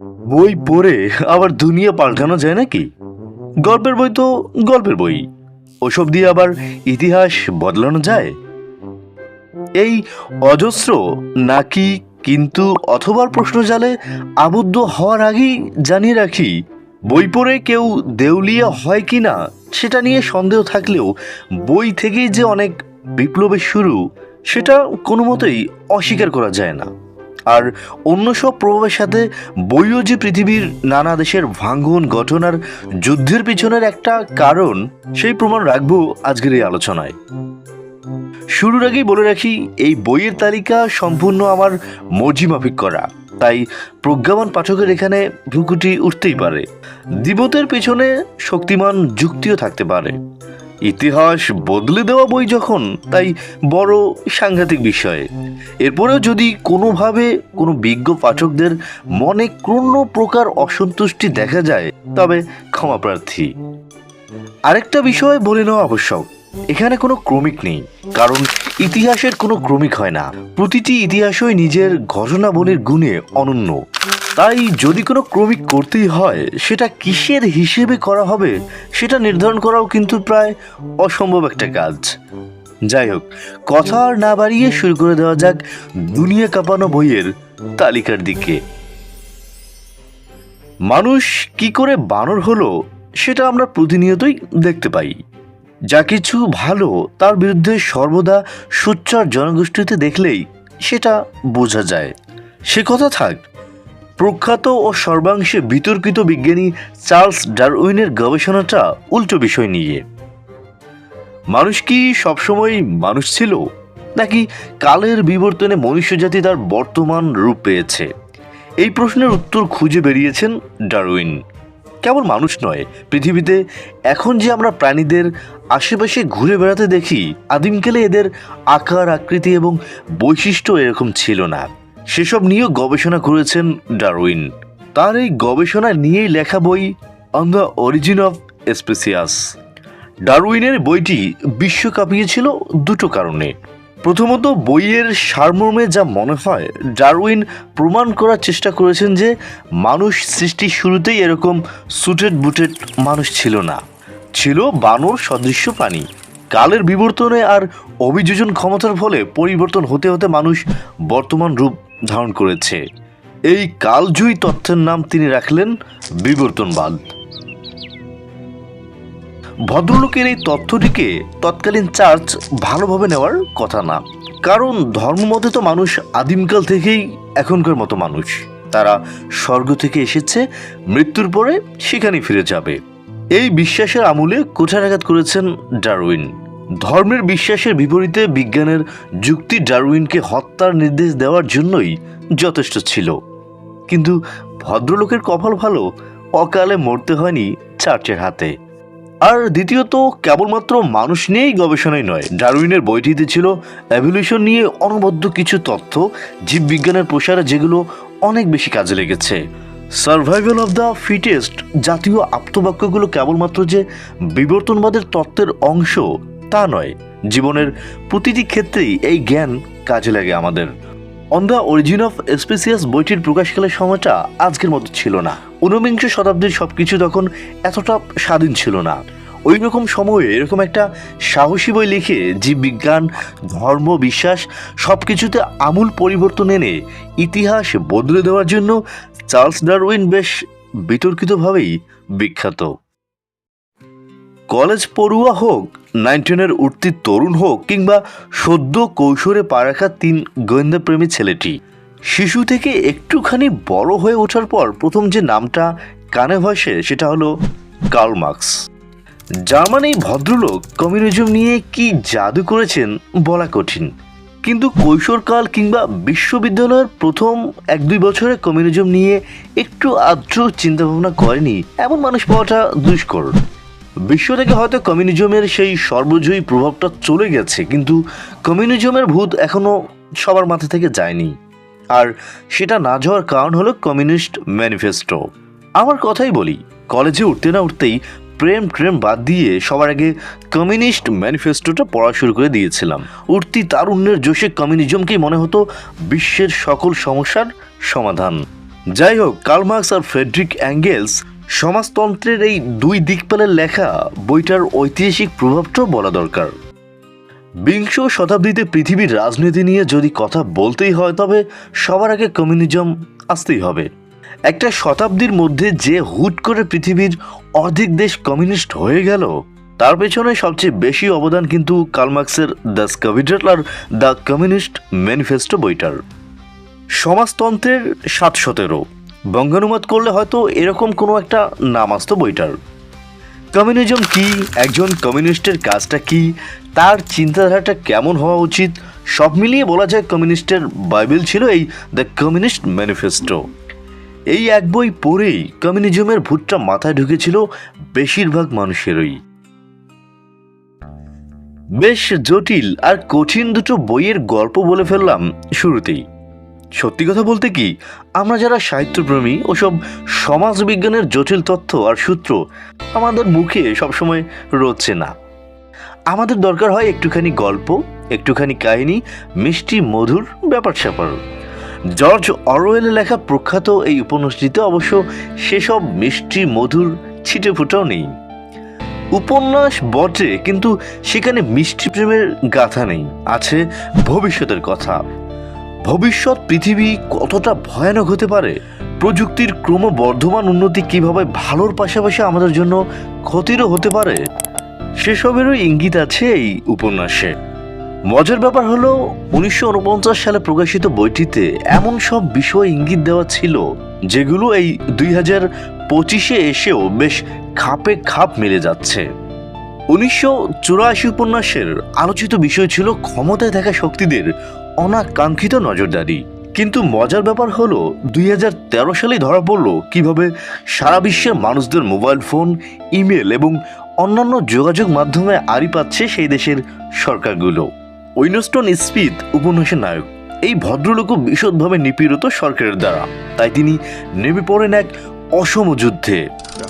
বই পড়ে আবার দুনিয়া পাল্টানো যায় নাকি? গল্পের বই তো গল্পের বই। ওসব দিয়ে আবার ইতিহাস বদলানো যায়? এই অজস্র নাকি কিন্তু অথবার প্রশ্ন জালে আবদ্ধ হওয়ার আগেই জানিয়ে রাখি, বই পড়ে কেউ দেউলিয়া হয় কি না সেটা নিয়ে সন্দেহ থাকলেও বই থেকেই যে অনেক বিপ্লবের শুরু, সেটা কোনো মতেই অস্বীকার করা যায় না। আর অন্য সব প্রভাবের সাথে বইও যে পৃথিবীর নানা দেশের ভাঙ্গন আর যুদ্ধের পিছনের একটা কারণ, সেই প্রমাণ রাখব আজকের এই আলোচনায়। শুরুর আগেই বলে রাখি, এই বইয়ের তালিকা সম্পূর্ণ আমার মর্জি মাফিক করা। তাই প্রজ্ঞাবান পাঠকের এখানে ভুকুটি উঠতেই পারে। দিবতের পেছনে শক্তিমান যুক্তিও থাকতে পারে। ইতিহাস বদলে দেওয়া বই যখন, তাই বড় সাংঘাতিক বিষয়। এরপরেও যদি কোনোভাবে কোনো বিজ্ঞ পাঠকদের মনে কোনো প্রকার অসন্তুষ্টি দেখা যায়, তবে ক্ষমা প্রার্থী। আরেকটা বিষয় বলে নেওয়া আবশ্যক, এখানে কোনো ক্রমিক নেই, কারণ ইতিহাসের কোনো ক্রমিক হয় না। প্রতিটি ইতিহাসই নিজের ঘটনাবলীর গুণে অনন্য। তাই যদি কোনো ক্রমিক করতেই হয়, সেটা কিসের হিসেবে করা হবে, সেটা নির্ধারণ করাও কিন্তু প্রায় অসম্ভব একটা কাজ। যাই হোক, কথা আর না বাড়িয়ে শুরু করে দেওয়া যাক দুনিয়া কাঁপানো বইয়ের তালিকার দিকে। মানুষ কি করে বানর হলো, সেটা আমরা প্রতিনিয়তই দেখতে পাই। যা কিছু ভালো, তার বিরুদ্ধে সর্বদা সোচ্চার জনগোষ্ঠীতে দেখলেই সেটা বোঝা যায়। সে কথা থাক প্রখ্যাত ও সর্বাংশে বিতর্কিত বিজ্ঞানী চার্লস ডারউইনের গবেষণাটা উল্টো বিষয় নিয়ে। মানুষ কি সবসময় মানুষ ছিল, নাকি কালের বিবর্তনে মনুষ্যজাতি তার বর্তমান রূপ পেয়েছে? এই প্রশ্নের উত্তর খুঁজে বেরিয়েছেন ডারউইন। কেবল মানুষ নয়, পৃথিবীতে এখন যে আমরা প্রাণীদের আশেপাশে ঘুরে বেড়াতে দেখি, আদিমকালে এদের আকার, আকৃতি এবং বৈশিষ্ট্য এরকম ছিল না। সেসব নিয়েও গবেষণা করেছেন ডারউইন। তার এই গবেষণা নিয়েই লেখা বই on the origin of species ডারউইনের বইটি বিশ্ব কাঁপিয়েছিল দুটো কারণে। প্রথমত, বইয়ের সারমর্মে যা মনে হয়, ডারউইন প্রমাণ করার চেষ্টা করেছেন যে মানুষ সৃষ্টির শুরুতেই এরকম সুটেড বুটেড মানুষ ছিল না। ছিল বানর সদৃশ্য প্রাণী। কালের বিবর্তনে আর অভিযোজন ক্ষমতার ফলে পরিবর্তন হতে হতে মানুষ বর্তমান রূপ ধারণ করেছে। এই কালজয়ী তথ্যের নাম তিনি রাখলেন বিবর্তনবাদ। ভদ্রলোকের এই তথ্যটিকে তৎকালীন চার্চ ভালোভাবে নেওয়ার কথা না। কারণ ধর্মমতে তো মানুষ আদিমকাল থেকেই এখনকার মতো মানুষ। তারা স্বর্গ থেকে এসেছে, মৃত্যুর পরে সেখানেই ফিরে যাবে। এই বিশ্বাসের আমূলে কোঠারাঘাত করেছেন ডারউইন। ধর্মের বিশ্বাসের বিপরীতে বিজ্ঞানের যুক্তি ডারউইনকে হত্যার নির্দেশ দেওয়ার জন্যই যথেষ্ট ছিল। কিন্তু ভদ্রলোকের কপাল ভালো, অকালে মরতে হয়নি চার্চের হাতে। আর দ্বিতীয়ত, কেবলমাত্র মানুষ নিয়েই গবেষণাই নয়, ডারউইনের বইটিতে ছিল অ্যাভলিউশন নিয়ে অনবদ্য কিছু তথ্য, জীববিজ্ঞানের প্রসারে যেগুলো অনেক বেশি কাজে লেগেছে। সার্ভাইভাল অফ দ্য ফিটেস্ট জাতীয় আপ্তবাক্যগুলো কেবলমাত্র যে বিবর্তনবাদের তত্ত্বের অংশ, তা নয়। জীবনের প্রতিটি ক্ষেত্রেই এই জ্ঞান কাজে লাগে আমাদের। On the origin of species বইটির প্রকাশকালের সময়টা আজকের মতো ছিল না। ঊনবিংশ শতাব্দীর সব কিছু তখন এতটা স্বাধীন ছিল না। ওই রকম সময়ে এরকম একটা সাহসী বই লিখে জীববিজ্ঞান ধর্ম, বিশ্বাস সব কিছুতে আমূল পরিবর্তন এনে ইতিহাস বদলে দেওয়ার জন্য চার্লস ডারউইন বেশ বিতর্কিতভাবেই বিখ্যাত। কলেজ পড়ুয়া হোক, নাইনটিনের উঠতি তরুণ হোক, কিংবা সদ্য কৈশোরে পা রাখা তিন গোয়েন্দাপ্রেমী ছেলেটি, শিশু থেকে একটুখানি বড় হয়ে ওঠার পর প্রথম যে নামটা কানে ভাসে সেটা হলো কার্ল মার্কস। জার্মান ভদ্রলোক কমিউনিজম নিয়ে কি জাদু করেছেন বলা কঠিন। কিন্তু কৈশোরকাল কিংবা বিশ্ববিদ্যালয়ের প্রথম এক দুই বছরে কমিউনিজম নিয়ে একটু আদ্র চিন্তাভাবনা করেনি এমন মানুষ পাওয়াটা দুষ্কর। বিশ্ব থেকে হয়তো কমিউনিজমের সেই সর্বজয়ী প্রভাবটা চলে গেছে, কিন্তু কমিউনিজমের ভূত এখনও সবার মাথা থেকে যায়নি। আর সেটা না যাওয়ার কারণ হলো কমিউনিস্ট ম্যানিফেস্টো। আমার কথাই বলি, কলেজে উঠতে না উঠতেই প্রেম ট্রেম বাদ দিয়ে সবার আগে কমিউনিস্ট ম্যানিফেস্টোটা পড়া শুরু করে দিয়েছিলাম। উঠতি তারুণ্যের জোশে কমিউনিজমকেই মনে হতো বিশ্বের সকল সমস্যার সমাধান। যাই হোক কার্লমার্কস আর ফ্রেডরিক অ্যাঙ্গেলস সমাজতন্ত্রের এই দুই দিকপালের লেখা বইটার ঐতিহাসিক প্রভাবটাও বলা দরকার। বিংশ শতাব্দীতে পৃথিবীর রাজনীতি নিয়ে যদি কথা বলতেই হয়, তবে সবার আগে কমিউনিজম আসতেই হবে। একটা শতাব্দীর মধ্যে যে হুট করে পৃথিবীর অর্ধেক দেশ কমিউনিস্ট হয়ে গেল। তার পেছনে সবচেয়ে বেশি অবদান কিন্তু কালমার্কসের দ্য স্কাভিডার আর দ্য কমিউনিস্ট ম্যানিফেস্টো বইটার। সমাজতন্ত্রের সাত সতেরো বঙ্গানুবাদ করলে হয়তো এরকম কোনো একটা নাম আসতো বইটার। কমিউনিজম কি? একজন কমিউনিস্টের কাজটা কি? তার চিন্তাধারাটা কেমন হওয়া উচিত? সব মিলিয়ে বলা যায় কমিউনিস্টের বাইবেল ছিল এই দ্য কমিউনিস্ট ম্যানিফেস্টো। এই এক বই পড়েই কমিউনিজমের ভূতটা মাথায় ঢুকেছিল বেশিরভাগ মানুষেরই। বেশ জটিল আর কঠিন দুটো বইয়ের গল্প বলে ফেললাম শুরুতেই। সত্যি কথা বলতে কি, আমরা যারা সাহিত্যপ্রেমী, ওসব সমাজবিজ্ঞানের জটিল তথ্য আর সূত্র আমাদের মুখে সবসময় রচ্ছে না। আমাদের দরকার হয় একটুখানি গল্প, একটুখানি কাহিনী, মিষ্টি, মধুর ব্যাপার স্যাপার জর্জ অরওয়েলের লেখা প্রখ্যাত এই উপন্যাসটিতে অবশ্য সেসব মিষ্টি মধুর ছিটে ফোটাও নেই। উপন্যাস বটে, কিন্তু সেখানে মিষ্টি প্রেমের গাথা নেই, আছে ভবিষ্যতের কথা। ভবিষ্যৎ পৃথিবী কতটা ভয়ানক হতে পারে? প্রযুক্তির ক্রমবর্ধমান উন্নতি কীভাবে ভালোর পাশাপাশি আমাদের জন্য ক্ষতিরও হতে পারে? সেসবেরও ইঙ্গিত আছে এই উপন্যাসে। মজার ব্যাপার হলো, উনিশশো উনপঞ্চাশ সালে প্রকাশিত বইটিতে এমন সব বিষয় ইঙ্গিত দেওয়া ছিল, যেগুলো এই দুই হাজার পঁচিশে এসেও বেশ খাপে খাপ মিলে যাচ্ছে। উনিশশো চুরাশি উপন্যাসের আলোচিত বিষয় ছিল ক্ষমতায় থাকা শক্তিদের অনাকাঙ্ক্ষিত নজরদারি। কিন্তু মজার ব্যাপার হলো, দুই হাজার তেরো সালেই ধরা পড়ল কীভাবে সারা বিশ্বের মানুষদের মোবাইল ফোন, ইমেল এবং অন্যান্য যোগাযোগ মাধ্যমে আড়ি পাচ্ছে সেই দেশের সরকারগুলো। উইনস্টন স্মিথ উপন্যাসের নায়ক। এই ভদ্রলোকও বিশদভাবে নিপীড়িত সরকারের দ্বারা। তাই তিনি নেমে পড়েন এক অসম যুদ্ধে।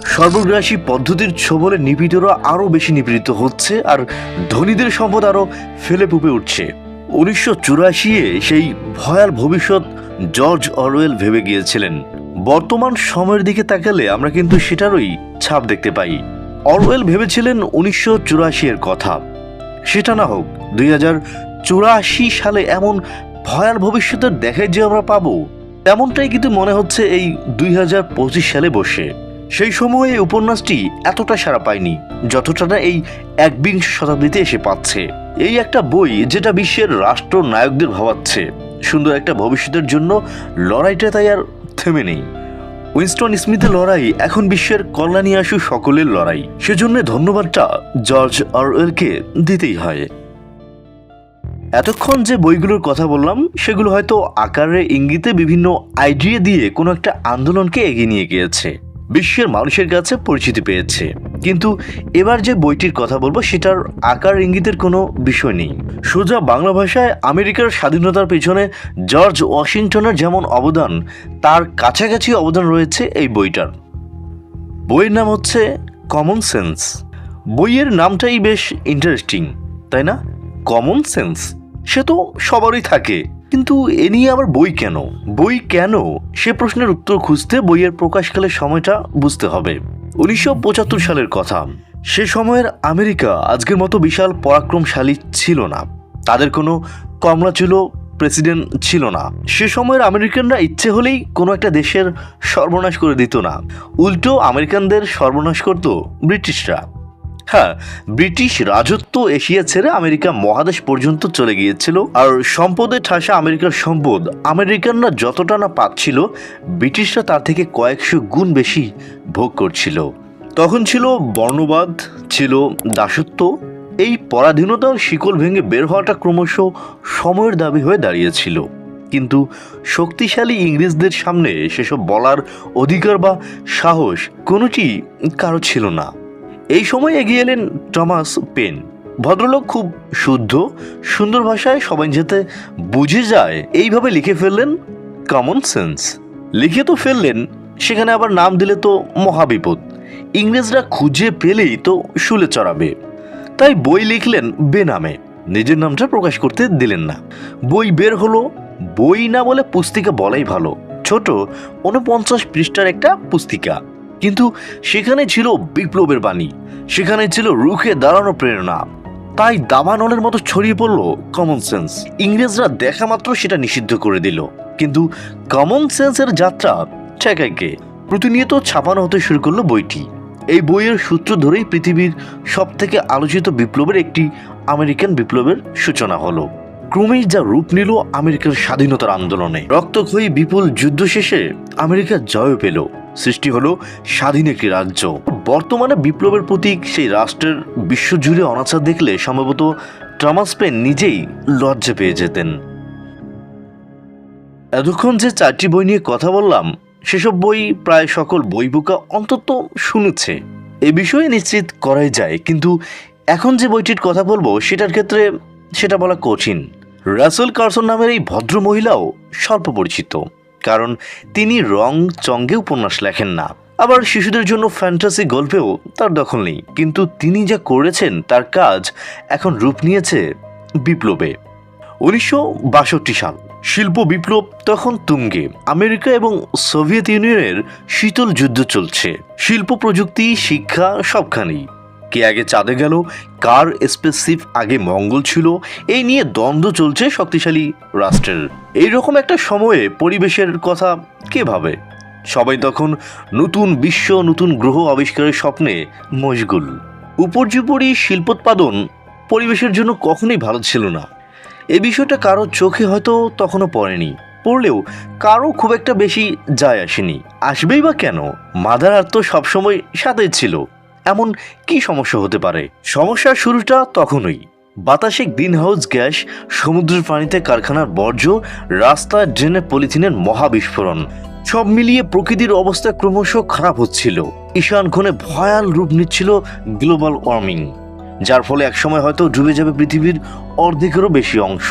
সর্বগ্রাসী পদ্ধতির ছোবলে নিপীড়িতরা আরও বেশি নিপীড়িত হচ্ছে আর ধনীদের সম্পদ আরও ফেলে পুপে উঠছে। উনিশশো চুরাশিয়ে সেই ভয়াল ভবিষ্যৎ জর্জ অরওয়েল ভেবে গিয়েছিলেন। বর্তমান সময়ের দিকে তাকালে আমরা কিন্তু সেটারই ছাপ দেখতে পাই। অরওয়েল ভেবেছিলেন উনিশশো চুরাশি এর কথা। সেটা না হোক দুই চুরাশি সালে এমন ভয়াল ভবিষ্যতের দেখায় যে আমরা পাবো তেমনটাই কিন্তু মনে হচ্ছে এই দুই হাজার পঁচিশ সালে বসে। সেই সময়ে এই উপন্যাসটি এতটা সারা পায়নি, যতটা না এই একবিংশ শতাব্দীতে এসে পাচ্ছে। এই একটা বই যেটা বিশ্বের রাষ্ট্র নায়কদের ভাবাচ্ছে। সুন্দর একটা ভবিষ্যতের জন্য লড়াইটা তাই আর থেমে নেই। উইনস্টন স্মিথের লড়াই এখন বিশ্বের কল্যাণী আসু সকলের লড়াই। সেজন্য ধন্যবাদটা জর্জ অরওয়েলকে দিতেই হয়। এতক্ষণ যে বইগুলোর কথা বললাম, সেগুলো হয়তো আকারে ইঙ্গিতে বিভিন্ন আইডিয়া দিয়ে কোনো একটা আন্দোলনকে এগিয়ে নিয়ে গিয়েছে। বিশ্বের মানুষের কাছে পরিচিতি পেয়েছে। কিন্তু এবার যে বইটির কথা বলব, সেটার আকার ইঙ্গিতের কোনো বিষয় নেই। সোজা বাংলা ভাষায় আমেরিকার স্বাধীনতার পেছনে জর্জ ওয়াশিংটনের যেমন অবদান, তার কাছাকাছি অবদান রয়েছে এই বইটার। বইয়ের নাম হচ্ছে কমন সেন্স বইয়ের নামটাই বেশ ইন্টারেস্টিং তাই না? কমন সেন্স সে তো সবারই থাকে। কিন্তু এ নিয়ে আবার বই কেন? বই কেন? সে প্রশ্নের উত্তর খুঁজতে বইয়ের প্রকাশকালের সময়টা বুঝতে হবে। উনিশশো পঁচাত্তর সালের কথা। সে সময়ের আমেরিকা আজকের মতো বিশাল পরাক্রমশালী ছিল না। তাদের কোনো কমলাচুল প্রেসিডেন্ট ছিল না। সে সময়ের আমেরিকানরা ইচ্ছে হলেই কোনো একটা দেশের সর্বনাশ করে দিত না। উল্টো আমেরিকানদের সর্বনাশ করত ব্রিটিশরা। হ্যাঁ ব্রিটিশ রাজত্ব এশিয়া ছেড়ে আমেরিকা মহাদেশ পর্যন্ত চলে গিয়েছিল। আর সম্পদে ঠাসা আমেরিকার সম্পদ, আমেরিকানরা যতটা না পাচ্ছিল, ব্রিটিশরা তার থেকে কয়েকশো গুণ বেশি ভোগ করছিল। তখন ছিল বর্ণবাদ, ছিল দাসত্ব। এই পরাধীনতার শিকল ভেঙে বের হওয়াটা ক্রমশ সময়ের দাবি হয়ে দাঁড়িয়েছিল। কিন্তু শক্তিশালী ইংরেজদের সামনে সেসব বলার অধিকার বা সাহস কোনোটি কারও ছিল না। এই সময় এগিয়ে এলেন টমাস পেন। ভদ্রলোক খুব শুদ্ধ, সুন্দর ভাষায় সবাই যাতে বুঝে যায়, এইভাবে লিখে ফেললেন কমন সেন্স লিখে তো ফেললেন, সেখানে আবার নাম দিলে তো মহাবিপদ। ইংরেজরা খুঁজে পেলেই তো শুলে চড়াবে। তাই বই লিখলেন বেনামে। নিজের নামটা প্রকাশ করতে দিলেন না। বই বের হলো, বই না বলে পুস্তিকা বলাই ভালো। ছোট উনপঞ্চাশ পৃষ্ঠার একটা পুস্তিকা। কিন্তু সেখানে ছিল বিপ্লবের বাণী। সেখানে ছিল রুখে দাঁড়ানো প্রেরণা। তাই দাবানলের মতো ছড়িয়ে পড়ল কমন সেন্স ইংরেজরা দেখা মাত্র সেটা নিষিদ্ধ করে দিল। কিন্তু কমন সেন্সের যাত্রা ঠেকাইকে। প্রতিনিয়ত ছাপানো হতে শুরু করল বইটি। এই বইয়ের সূত্র ধরেই পৃথিবীর সব থেকে আলোচিত বিপ্লবের একটি আমেরিকান বিপ্লবের সূচনা হলো। ক্রমেই যা রূপ নিল আমেরিকার স্বাধীনতার আন্দোলনে। রক্তক্ষয়ী বিপুল যুদ্ধ শেষে আমেরিকা জয় পেল। সৃষ্টি হলো স্বাধীন একটি রাজ্য। বর্তমানে বিপ্লবের প্রতীক সেই রাষ্ট্রের বিশ্বজুড়ে অনাচার দেখলে সম্ভবত টমাস পেন নিজেই লজ্জা পেয়ে যেতেন। এতক্ষণ যে চারটি বই নিয়ে কথা বললাম, সেসব বই প্রায় সকল বই বইবোকা অন্তত শুনেছে। এ বিষয়ে নিশ্চিত করাই যায়, কিন্তু এখন যে বইটির কথা বলব, সেটার ক্ষেত্রে সেটা বলা কঠিন। রাসেল কার্সন নামের এই ভদ্র মহিলাও স্বল্প পরিচিত কারণ তিনি রং চঙ্গে উপন্যাস লেখেন না। আবার শিশুদের জন্য ফ্যান্টাসি গল্পেও তার দখল নেই। কিন্তু তিনি যা করেছেন, তার কাজ এখন রূপ নিয়েছে বিপ্লবে। উনিশশো বাষট্টি সাল, শিল্প বিপ্লব তখন তুঙ্গে। আমেরিকা এবং সোভিয়েত ইউনিয়নের শীতল যুদ্ধ চলছে। শিল্প, প্রযুক্তি, শিক্ষা সবখানেই। কে আগে চাঁদে গেল? কার স্পেসিফ আগে মঙ্গল ছিল? এই নিয়ে দ্বন্দ্ব চলছে শক্তিশালী রাষ্ট্রের। এইরকম একটা সময়ে পরিবেশের কথা কে ভাবে? সবাই তখন নতুন বিশ্ব, নতুন গ্রহ আবিষ্কারের স্বপ্নে মশগুল। উপর্যুপরি শিল্পোৎপাদন পরিবেশের জন্য কখনোই ভালো ছিল না। এ বিষয়টা কারও চোখে হয়তো তখনও পড়েনি। পড়লেও কারও খুব একটা বেশি যায় আসেনি। আসবেই বা কেন? মাদার আর তো সবসময় সাথে ছিল। এমন কি সমস্যা হতে পারে? সমস্যার শুরুটা তখনই। বাতাসে গ্রিন হাউস গ্যাস, সমুদ্রের পানিতে কারখানার বর্জ্য রাস্তা ড্রেনে পলিথিনের মহাবিস্ফোরণ, সব মিলিয়ে প্রকৃতির অবস্থা ক্রমশ খারাপ হচ্ছিল। ঈশান কোণে ভয়াল রূপ নিচ্ছিল গ্লোবাল ওয়ার্মিং, যার ফলে একসময় হয়তো ডুবে যাবে পৃথিবীর অর্ধেকেরও বেশি অংশ।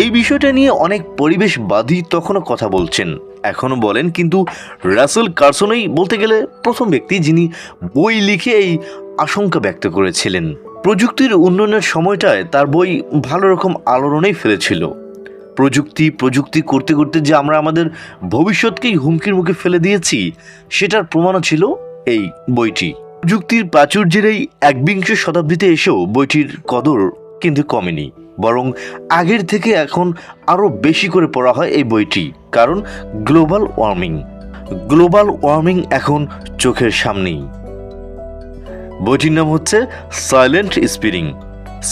এই বিষয়টা নিয়ে অনেক পরিবেশবাদী তখনও কথা বলছেন। এখনও বলেন, কিন্তু রাসেল কার্সনই বলতে গেলে প্রথম ব্যক্তি যিনি বই লিখে এই আশঙ্কা ব্যক্ত করেছিলেন। প্রযুক্তির উন্নয়নের সময়টায় তার বই ভালো রকম আলোড়নেই ফেলেছিল। প্রযুক্তি প্রযুক্তি করতে করতে যে আমরা আমাদের ভবিষ্যৎকেই হুমকির মুখে ফেলে দিয়েছি, সেটার প্রমাণও ছিল এই বইটি। প্রযুক্তির প্রাচুর্যের এই একবিংশ শতাব্দীতে এসেও বইটির কদর কিন্তু কমেনি, বরং আগের থেকে এখন আরও বেশি করে পড়া হয় এই বইটি, কারণ গ্লোবাল ওয়ার্মিং গ্লোবাল ওয়ার্মিং এখন চোখের সামনেই। বইটির নাম হচ্ছে সাইলেন্ট স্পিরিং।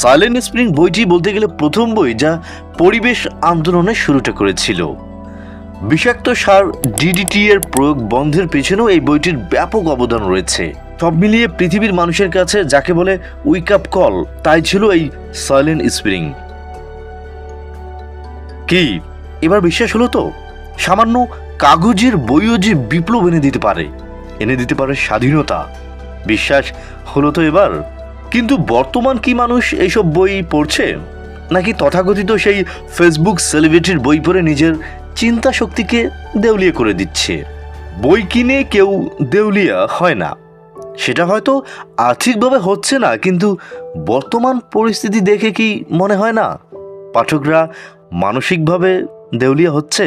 সাইলেন্ট স্প্রিং বইটি বলতে গেলে প্রথম বই যা পরিবেশ আন্দোলনের শুরুটা করেছিল। বিষাক্ত সার ডিডিটি এর প্রয়োগ বন্ধের পেছনেও এই বইটির ব্যাপক অবদান রয়েছে। সব মিলিয়ে পৃথিবীর মানুষের কাছে যাকে বলে উইক আপ কল তাই ছিল এই সাইলেন্ট স্প্রিং কি? এবার বিশ্বাস হলো তো? সামান্য কাগজের বইও যে বিপ্লব এনে দিতে পারে, এনে দিতে পারে স্বাধীনতা। বিশ্বাস হলো তো এবার? কিন্তু বর্তমান কি মানুষ এইসব বই পড়ছে? নাকি তথাকথিত সেই ফেসবুক সেলিব্রিটির বই পড়ে নিজের চিন্তা শক্তিকে দেউলিয়া করে দিচ্ছে? বই কিনে কেউ দেউলিয়া হয় না। সেটা হয়তো আর্থিকভাবে হচ্ছে না, কিন্তু বর্তমান পরিস্থিতি দেখে কি মনে হয় না? পাঠকরা মানসিকভাবে দেউলিয়া হচ্ছে?